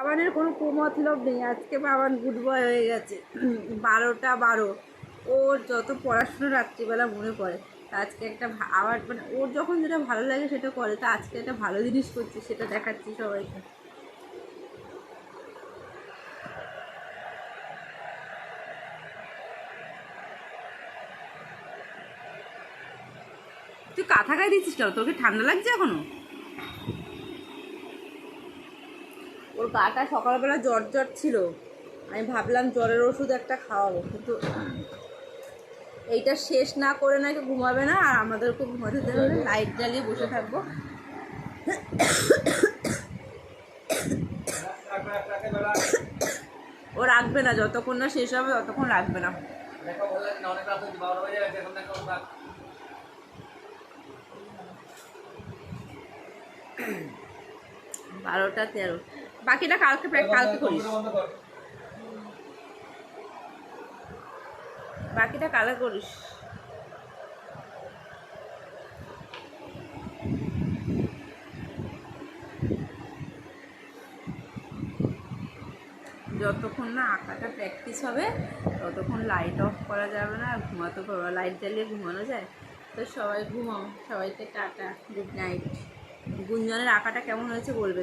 বাবানের কোনো কুমতলব নেই। আজকে বাবান গুড বয় হয়ে গেছে। বারোটা বারো। ওর যত পড়াশুনো রাত্রিবেলা মনে পড়ে আজকে একটা আবার মানে ওর যখন যেটা ভালো লাগে সেটা করে, তা আজকে একটা ভালো জিনিস করছে, সেটা দেখাচ্ছি সবাইকে। তুই কাঁথা গায়ে দিচ্ছিস কেন? তোকে ঠান্ডা লাগছে এখনও? ওর গাটা সকালবেলা জ্বর জ্বর ছিল। আমি ভাবলাম জ্বরের ওষুধ একটা খাওয়াবো কিন্তু এইটা শেষ না করে নাকি ঘুমাবে না আর আমাদেরকে ঘুমাতে দেবে না। লাইট জ্বালিয়ে বসে থাকব। ও রাখবে না যতক্ষণ না শেষ হবে ততক্ষণ রাখবে না। বারোটা বাজে গেছে এখন দেখো রাত। বারোটা তেরো। বাকিটা কালকে কালকে করিস। বাকিটা কালকে করিস। যতক্ষণ না আঁকাটা প্র্যাকটিস হবে ততক্ষণ লাইট অফ করা যাবে না ঘুমাতে পারবে লাইট জ্বালিয়ে ঘুমানো যায়? তো সবাই ঘুমাও। সবাইকে টাটা। গুড নাইট গুঞ্জনের আঁকাটা কেমন হয়েছে বলবে?